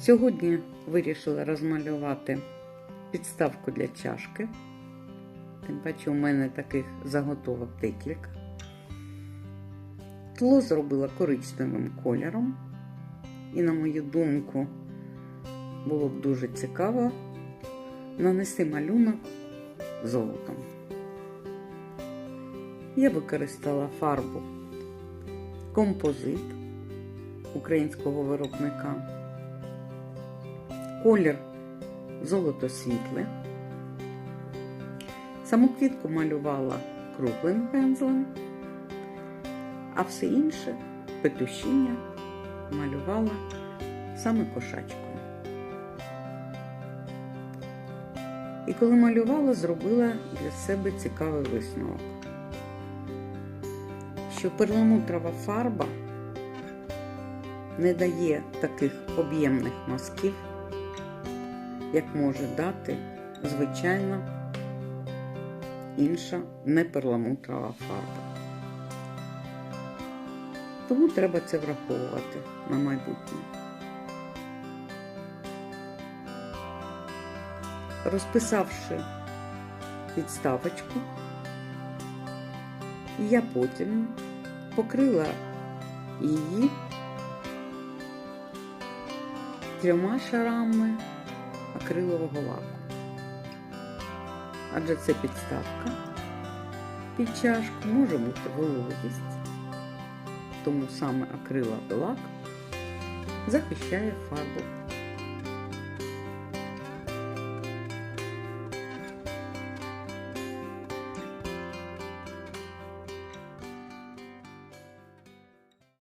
Сьогодні вирішила розмалювати підставку для чашки. Тим паче у мене таких заготовок декілька. Тло зробила коричневим кольором. І, на мою думку, було б дуже цікаво нанести малюнок золотом. Я використала фарбу композит українського виробника, колір золото світле. Саму квітку малювала круглим пензлем, а все інше петушіння малювала саме кошачкою. І коли малювала, зробила для себе цікавий висновок, що перламутрова фарба не дає таких об'ємних мазків, як може дати звичайна інша неперламутрова фарба. Тому треба це враховувати на майбутнє. Розписавши підставочку, я потім покрила її трьома шарами акрилового лаку. Адже це підставка під чашку може бути вологість, тому саме акриловий лак захищає фарбу